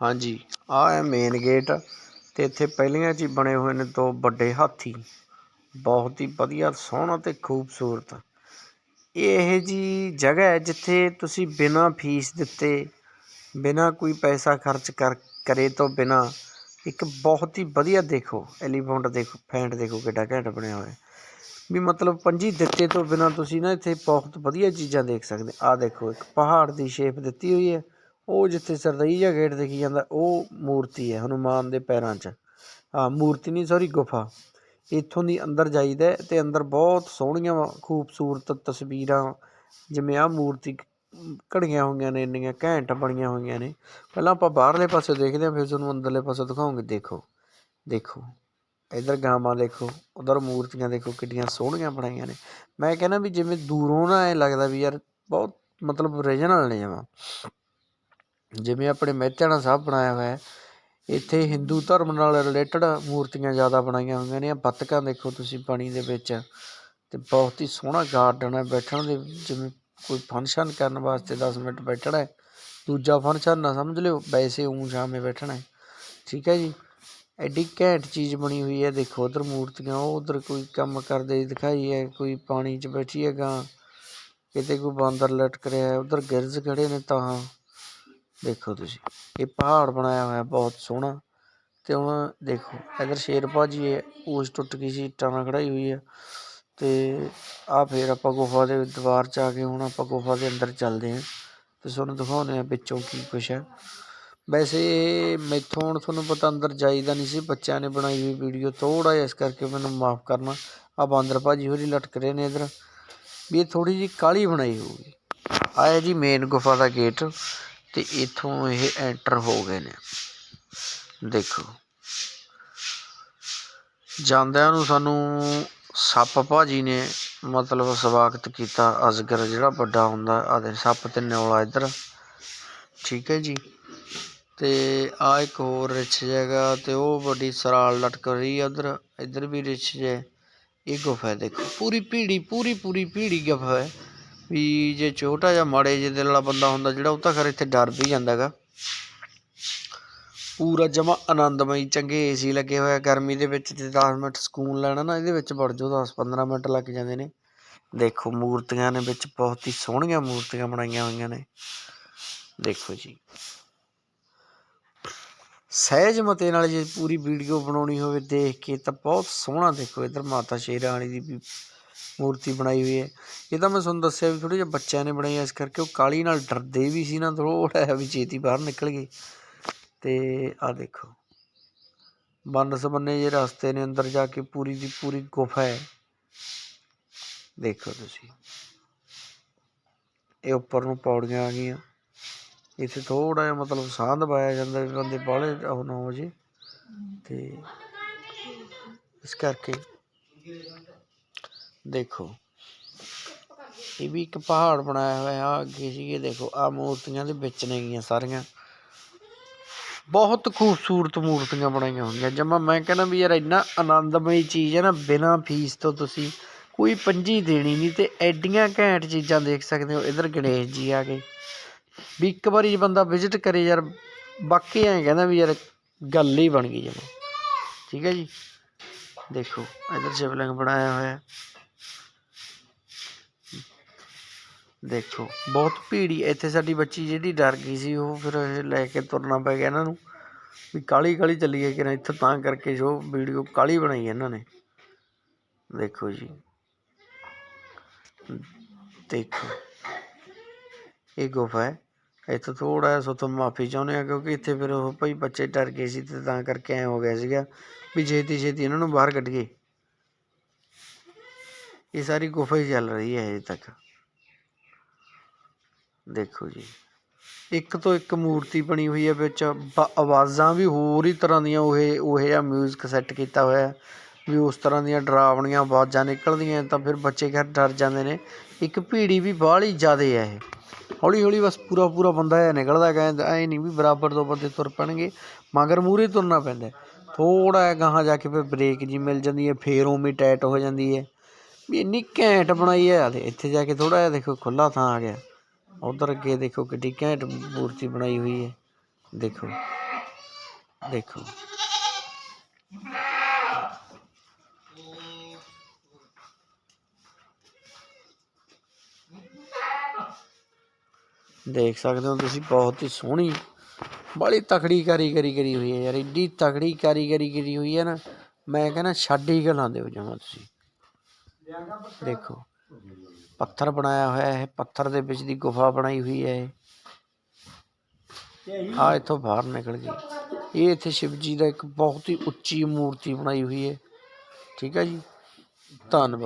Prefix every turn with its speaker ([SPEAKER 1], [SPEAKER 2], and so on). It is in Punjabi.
[SPEAKER 1] ਹਾਂਜੀ ਆਹ ਹੈ ਮੇਨ ਗੇਟ ਤੇ ਇੱਥੇ ਪਹਿਲੀਆਂ 'ਚ ਹੀ ਬਣੇ ਹੋਏ ਨੇ ਦੋ ਵੱਡੇ ਹਾਥੀ। ਬਹੁਤ ਹੀ ਵਧੀਆ, ਸੋਹਣਾ ਤੇ ਖੂਬਸੂਰਤ। ਇਹ ਇਹੋ ਜੀ ਜਗ੍ਹਾ ਹੈ ਜਿੱਥੇ ਤੁਸੀਂ ਬਿਨਾਂ ਫੀਸ ਦਿੱਤੇ, ਬਿਨਾਂ ਕੋਈ ਪੈਸਾ ਖਰਚ ਕਰ, ਕਰੇ ਤੋਂ ਬਿਨਾਂ ਇੱਕ ਬਹੁਤ ਹੀ ਵਧੀਆ ਦੇਖੋ ਐਲੀਫੈਂਟ ਦੇਖੋ, ਫੈਂਟ ਦੇਖੋ ਕਿੱਡਾ ਘੈਂਟ ਬਣਿਆ ਹੋਇਆ। ਵੀ ਮਤਲਬ ਪੰਜੀ ਦਿੱਤੇ ਤੋਂ ਬਿਨਾਂ ਤੁਸੀਂ ਨਾ ਇੱਥੇ ਬਹੁਤ ਵਧੀਆ ਚੀਜ਼ਾਂ ਦੇਖ ਸਕਦੇ। ਆਹ ਦੇਖੋ, ਇੱਕ ਪਹਾੜ ਦੀ ਸ਼ੇਪ ਦਿੱਤੀ ਹੋਈ ਹੈ। ਉਹ ਜਿੱਥੇ ਸਰਦਈਆ ਗੇਟ ਦੇਖੀ ਜਾਂਦਾ, ਉਹ ਮੂਰਤੀ ਹੈ ਹਨੂਮਾਨ ਦੇ ਪੈਰਾਂ 'ਚ। ਹਾਂ, ਮੂਰਤੀ ਨਹੀਂ ਸੌਰੀ ਗੁਫਾ। ਇੱਥੋਂ ਦੀ ਅੰਦਰ ਜਾਈਦਾ ਹੈ ਤੇ ਅੰਦਰ ਬਹੁਤ ਸੋਹਣੀਆਂ ਖੂਬਸੂਰਤ ਤਸਵੀਰਾਂ, ਜਿਵੇਂ ਆਹ ਮੂਰਤੀ ਘੜੀਆਂ ਹੋਈਆਂ ਨੇ, ਇੰਨੀਆਂ ਘੈਂਟ ਬਣੀਆਂ ਹੋਈਆਂ ਨੇ। ਪਹਿਲਾਂ ਆਪਾਂ ਬਾਹਰਲੇ ਪਾਸੇ ਦੇਖਦੇ ਹਾਂ, ਫਿਰ ਤੁਹਾਨੂੰ ਅੰਦਰਲੇ ਪਾਸੇ ਦਿਖਾਉਂਗੇ। ਦੇਖੋ ਦੇਖੋ, ਇੱਧਰ ਗਾਵਾਂ ਦੇਖੋ, ਉਧਰ ਮੂਰਤੀਆਂ ਦੇਖੋ, ਕਿੱਡੀਆਂ ਸੋਹਣੀਆਂ ਬਣਾਈਆਂ ਨੇ। ਮੈਂ ਕਹਿੰਦਾ ਵੀ ਜਿਵੇਂ ਦੂਰੋਂ ਨਾ ਐ ਲੱਗਦਾ ਵੀ ਯਾਰ, ਬਹੁਤ ਮਤਲਬ ਓਰੀਜਨਲ ਨੇ ਜਮਾਂ ਜਿਵੇਂ ਆਪਣੇ ਮਹਿਤਿਆਣਾ ਸਾਹਿਬ ਬਣਾਇਆ ਹੋਇਆ ਇੱਥੇ ਹਿੰਦੂ ਧਰਮ ਨਾਲ ਰਿਲੇਟਡ ਮੂਰਤੀਆਂ ਜ਼ਿਆਦਾ ਬਣਾਈਆਂ ਹੋਈਆਂ ਨੇ, ਆਹ ਬੱਤਕਾਂ ਦੇਖੋ ਤੁਸੀਂ ਪਾਣੀ ਦੇ ਵਿੱਚ ਅਤੇ ਬਹੁਤ ਹੀ ਸੋਹਣਾ ਗਾਰਡਨ ਹੈ, ਬੈਠਣ ਦੇ ਜਿਵੇਂ ਕੋਈ ਫੰਕਸ਼ਨ ਕਰਨ ਵਾਸਤੇ ਦਸ ਮਿੰਟ ਬੈਠਣਾ ਦੂਜਾ ਫੰਕਸ਼ਨ ਨਾ ਸਮਝ ਲਿਓ, ਵੈਸੇ ਊਂ ਸ਼ਾਮੇ ਬੈਠਣਾ ਠੀਕ ਹੈ ਜੀ, ਐਡੀ ਘੈਂਟ ਚੀਜ਼ ਬਣੀ ਹੋਈ ਹੈ, ਦੇਖੋ ਉਧਰ ਮੂਰਤੀਆਂ, ਉਹ ਉਧਰ ਕੋਈ ਕੰਮ ਕਰਦੇ ਦਿਖਾਈ ਹੈ, ਕੋਈ ਪਾਣੀ 'ਚ ਬੈਠੀ ਹੈ ਗਾਂ, ਕਿਤੇ ਕੋਈ ਬਾਂਦਰ ਲਟਕ ਰਿਹਾ ਹੈ, ਉਧਰ ਗਿਰਜ ਖੜੇ ਨੇ ਤਾਂ ਦੇਖੋ ਤੁਸੀਂ। ਇਹ ਪਹਾੜ ਬਣਾਇਆ ਹੋਇਆ, ਬਹੁਤ ਸੋਹਣਾ। ਤੇ ਹੁਣ ਦੇਖੋ, ਇਧਰ ਸ਼ੇਰ ਭਾਜੀ ਹੈ ਉਸ ਟੁੱਟ ਗਈ ਸੀ, ਇੱਟਾਂ ਨਾਲ ਖੜਾਈ ਹੋਈ ਹੈ ਤੇ ਆ ਫੇਰ ਆਪਾਂ ਗੁਫਾ ਦੇ ਦੀਵਾਰ 'ਚ ਆ ਕੇ ਹੁਣ ਆਪਾਂ ਗੁਫਾ ਦੇ ਅੰਦਰ ਚੱਲਦੇ ਹਾਂ ਤੇ ਤੁਹਾਨੂੰ ਦਿਖਾਉਂਦੇ ਆ ਵਿੱਚੋਂ ਕੀ ਕੁਛ ਹੈ ਵੈਸੇ ਮੈਥੋਂ ਹੁਣ ਤੁਹਾਨੂੰ ਪਤਾ ਅੰਦਰ ਜਾਈਦਾ ਨਹੀਂ ਸੀ, ਬੱਚਿਆਂ ਨੇ ਬਣਾਈ ਹੋਈ ਵੀਡੀਓ ਥੋੜਾ ਜਿਹਾ ਇਸ ਕਰਕੇ ਮੈਨੂੰ ਮਾਫ ਕਰਨਾ। ਆ ਬਾਂਦਰ ਭਾਜੀ ਹੋਰੀ ਲਟਕ ਰਹੇ ਨੇ ਇਧਰ। ਵੀ ਇਹ ਥੋੜੀ ਜੀ ਕਾਲੀ ਬਣਾਈ ਹੋਊਗੀ। ਆਇਆ ਜੀ ਮੇਨ ਗੁਫਾ ਦਾ ਗੇਟ ਤੇ ਇਥੋਂ ਇਹ ਐਂਟਰ ਹੋ ਗਏ ਨੇ। ਦੇਖੋ। ਜਾਂਦਿਆਂ ਨੂੰ ਸਾਨੂੰ ਸੱਪ ਭਾਜੀ ਨੇ ਮਤਲਬ ਸਵਾਗਤ ਕੀਤਾ, ਅਜਗਰ ਜਿਹੜਾ ਵੱਡਾ ਹੁੰਦਾ ਆਦੇ ਸੱਪ ਤੇ ਨਿਉਲਾ ਇੱਧਰ। ਠੀਕ ਹੈ ਜੀ। ਤੇ ਆ ਇੱਕ ਹੋਰ ਰਿਛ ਜਗ੍ਹਾ ਤੇ ਉਹ ਵੱਡੀ ਸਰਾਲ ਲਟਕ ਰਹੀ ਹੈ ਉਧਰ ਇੱਧਰ ਵੀ ਰਿਛ ਜੇ। ਇਹ ਗੁਫਾ ਦੇਖੋ। ਪੂਰੀ ਭੀੜੀ, ਪੂਰੀ ਪੂਰੀ ਭੀੜੀ ਗੁਫਾ ਹੈ। ਵੀ ਜੇ ਛੋਟਾ ਜਿਹਾ ਮਾੜੇ ਜਿਹੇ ਦਿਲ ਵਾਲਾ ਬੰਦਾ ਹੁੰਦਾ ਜਿਹੜਾ, ਉਹ ਤਾਂ ਖਰੇ ਇੱਥੇ ਡਰ ਵੀ ਜਾਂਦਾ ਹੈਗਾ। ਪੂਰਾ ਜਮਾ ਆਨੰਦਮਈ ਚੰਗੇ ਏਸੀ ਲੱਗੇ ਹੋਇਆ ਗਰਮੀ ਦੇ ਵਿੱਚ ਤੇ 10 ਮਿੰਟ ਸਕੂਨ ਲੈਣਾ ਨਾ, ਇਹਦੇ ਵਿੱਚ ਵੜ ਜਾਓ 10 15 ਮਿੰਟ ਲੱਗ ਜਾਂਦੇ ਨੇ। ਦੇਖੋ, ਮੂਰਤੀਆਂ ਨੇ ਵਿੱਚ ਬਹੁਤ ਹੀ ਸੋਹਣੀਆਂ ਮੂਰਤੀਆਂ ਬਣਾਈਆਂ ਹੋਈਆਂ ਨੇ। ਦੇਖੋ ਜੀ। ਸਹਿਜ ਮਤੇ ਨਾਲ ਜੇ ਪੂਰੀ ਵੀਡੀਓ ਬਣਾਉਣੀ ਹੋਵੇ ਦੇਖ ਕੇ, ਤਾਂ ਬਹੁਤ ਸੋਹਣਾ ਦੇਖੋ ਇਧਰ ਮਾਤਾ ਸ਼ੇਰਾਂ ਵਾਲੀ ਦੀ ਵੀ ਮੂਰਤੀ ਬਣਾਈ ਹੋਈ ਹੈ। ਇਹ ਤਾਂ ਮੈਂ ਤੁਹਾਨੂੰ ਦੱਸਿਆ ਵੀ ਥੋੜੇ ਜਿਹਾ ਬੱਚਿਆਂ ਨੇ ਬਣਾਈ ਇਸ ਕਰਕੇ ਉਹ ਕਾਹਲੀ ਨਾਲ ਡਰਦੇ ਵੀ ਸੀ ਨਾ, ਥੋੜ੍ਹਾ ਜਿਹਾ ਵੀ ਛੇਤੀ ਬਾਹਰ ਨਿਕਲ ਗਏ। ਅਤੇ ਆਹ ਦੇਖੋ, ਬੰਨ ਸਬੰਨੇ ਜੇ ਰਸਤੇ ਨੇ, ਅੰਦਰ ਜਾ ਕੇ ਪੂਰੀ ਦੀ ਪੂਰੀ ਗੁਫਾ ਹੈ। ਦੇਖੋ ਤੁਸੀਂ, ਇਹ ਉੱਪਰ ਨੂੰ ਪੌੜੀਆਂ ਆ ਗਈਆਂ। ਇੱਥੇ ਥੋੜਾ ਜਿਹਾ ਮਤਲਬ ਸਾਂਧ ਪਾਇਆ ਜਾਂਦਾ ਵੀ ਬੰਦੇ ਬਾਹਲੇ ਉਹ ਨਾ ਹੋ ਜੇ ਤੇ ਇਸ ਕਰਕੇ ਦੇਖੋ। ਇਹ ਵੀ ਇੱਕ ਪਹਾੜ ਬਣਾਇਆ ਹੋਇਆ ਆ, ਅੱਗੇ ਸੀਗੇ ਦੇਖੋ ਆ ਮੂਰਤੀਆਂ ਦੇ ਵਿੱਚ ਨੇ ਗੀਆਂ ਸਾਰੀਆਂ। ਬਹੁਤ ਖੂਬਸੂਰਤ ਮੂਰਤੀਆਂ ਬਣਾਈਆਂ ਹੋਈਆਂ। ਜਮਾ ਮੈਂ ਕਹਿੰਦਾ ਵੀ ਯਾਰ ਇੰਨਾ ਆਨੰਦਮਈ ਚੀਜ਼ ਹੈ ਨਾ, ਬਿਨਾਂ ਫੀਸ ਤੋਂ ਤੁਸੀਂ ਕੋਈ ਪੰਜੀ ਦੇਣੀ ਨਹੀਂ ਤੇ ਐਡੀਆਂ ਘੈਂਟ ਚੀਜ਼ਾਂ ਦੇਖ ਸਕਦੇ ਹੋ। ਇਧਰ ਗਣੇਸ਼ ਜੀ ਆ ਗਏ। ਵੀ ਇੱਕ ਵਾਰੀ ਜੇ ਬੰਦਾ ਵਿਜ਼ਿਟ ਕਰੇ ਯਾਰ ਬਾਕੀ ਐਂ ਕਹਿੰਦਾ ਵੀ ਯਾਰ ਗੱਲ ਹੀ ਬਣ ਗਈ ਜਮਾ। ਠੀਕ ਹੈ ਜੀ? ਦੇਖੋ, ਇਧਰ ਸ਼ਿਵਲਿੰਗ ਬਣਾਇਆ ਹੋਇਆ। ਦੇਖੋ, ਬਹੁਤ ਭੀੜੀ। ਇੱਥੇ ਸਾਡੀ ਬੱਚੀ ਜਿਹੜੀ ਡਰ ਗਈ ਸੀ, ਉਹ ਫਿਰ ਲੈ ਕੇ ਤੁਰਨਾ ਪੈ ਗਿਆ ਇਹਨਾਂ ਨੂੰ। ਵੀ ਕਾਲੀ ਕਾਲੀ ਚੱਲੀਏ ਕਿ ਨਾ ਇੱਥੇ, ਤਾਂ ਕਰਕੇ ਜੋ ਵੀਡੀਓ ਕਾਲੀ ਬਣਾਈ ਇਹਨਾਂ ਨੇ। ਦੇਖੋ ਜੀ। ਦੇਖੋ। ਇਹ ਗੁਫਾ ਹੈ। ਇੱਥੇ ਥੋੜਾ ਜਿਹਾ ਸੋ ਤੋਂ ਮਾਫੀ ਚਾਹੁੰਦੇ ਆ, ਕਿਉਂਕਿ ਇੱਥੇ ਫਿਰ ਉਹ ਭਾਈ ਬੱਚੇ ਡਰ ਗਏ ਸੀ ਤੇ ਤਾਂ ਕਰਕੇ ਐ ਹੋ ਗਿਆ ਸੀਗਾ ਵੀ ਛੇਤੀ ਛੇਤੀ ਇਹਨਾਂ ਨੂੰ ਬਾਹਰ ਕੱਢੀਏ। ਇਹ ਸਾਰੀ ਗੁਫਾ ਹੀ ਚੱਲ ਰਹੀ ਹੈ ਅਜੇ ਤੱਕ। ਦੇਖੋ ਜੀ। ਇੱਕ ਤੋਂ ਇੱਕ ਮੂਰਤੀ ਬਣੀ ਹੋਈ ਹੈ ਵਿੱਚ। ਬ- ਆਵਾਜ਼ਾਂ ਵੀ ਹੋਰ ਹੀ ਤਰ੍ਹਾਂ ਦੀਆਂ ਉਹ ਉਹ ਜਿਹਾ ਮਿਊਜ਼ਿਕ ਸੈੱਟ ਕੀਤਾ ਹੋਇਆ ਵੀ ਉਸ ਤਰ੍ਹਾਂ ਦੀਆਂ ਡਰਾਵਣੀਆਂ ਆਵਾਜ਼ਾਂ ਨਿਕਲਦੀਆਂ ਤਾਂ ਫਿਰ ਬੱਚੇ ਖੈਰ ਡਰ ਜਾਂਦੇ ਨੇ। ਇੱਕ ਭੀੜੀ ਵੀ ਬਾਹਲੀ ਜ਼ਿਆਦਾ ਹੈ ਇਹ। ਹੌਲੀ ਹੌਲੀ ਬਸ ਪੂਰਾ ਪੂਰਾ ਬੰਦਾ ਇਹ ਨਿਕਲਦਾ ਕਹਿੰਦਾ ਐ ਨਹੀਂ ਵੀ ਬਰਾਬਰ ਦੋ ਬੰਦੇ ਤੁਰ ਪੈਣਗੇ, ਮਗਰ ਮੂਰੇ ਤੁਰਨਾ ਪੈਂਦਾ ਥੋੜਾ ਜਿਹਾ ਗਾਹਾਂ ਜਾ ਕੇ ਫਿਰ ਬ੍ਰੇਕ ਜੀ ਮਿਲ ਜਾਂਦੀ ਹੈ, ਫੇਰ ਉਵੇਂ ਟਾਈਟ ਹੋ ਜਾਂਦੀ ਹੈ। ਵੀ ਇੰਨੀ ਘੈਂਟ ਬਣਾਈ ਹੈ ਇੱਥੇ ਜਾ ਕੇ ਥੋੜਾ ਜਿਹਾ ਦੇਖੋ ਖੁੱਲਾ ਥਾਂ ਆ ਗਿਆ। ਉਧਰ ਅੱਗੇ ਦੇਖੋ ਕਿੱਡੀ ਘੈਂਟ ਮੂਰਤੀ ਬਣਾਈ ਹੋਈ ਹੈ ਦੇਖੋ ਦੇਖੋ ਦੇਖ ਸਕਦੇ ਹੋ ਤੁਸੀਂ ਬਹੁਤ ਹੀ ਸੋਹਣੀ ਬੜੀ ਤਕੜੀ ਕਾਰੀਗਰੀ ਕਰੀ ਹੋਈ ਹੈ ਯਾਰ ਏਡੀ ਤਕੜੀ ਕਾਰੀਗਰੀ ਕਰੀ ਹੋਈ ਹੈ ਨਾ ਮੈਂ ਕਹਿੰਦਾ ਛੱਡ ਹੀ ਗੱਲਾਂ ਦਿਓ ਜਮਾ ਤੁਸੀਂ ਦੇਖੋ ਪੱਥਰ ਬਣਾਇਆ ਹੋਇਆ ਹੈ ਪੱਥਰ ਦੇ ਵਿੱਚ ਦੀ ਗੁਫਾ ਬਣਾਈ ਹੋਈ ਹੈ ਇਹ। ਆ ਇੱਥੋਂ ਬਾਹਰ ਨਿਕਲ ਗਈ। ਇਹ ਇੱਥੇ ਸ਼ਿਵ ਜੀ ਦਾ ਇੱਕ ਬਹੁਤ ਹੀ ਉੱਚੀ ਮੂਰਤੀ ਬਣਾਈ ਹੋਈ ਹੈ। ਠੀਕ ਹੈ ਜੀ? ਧੰਨਵਾਦ।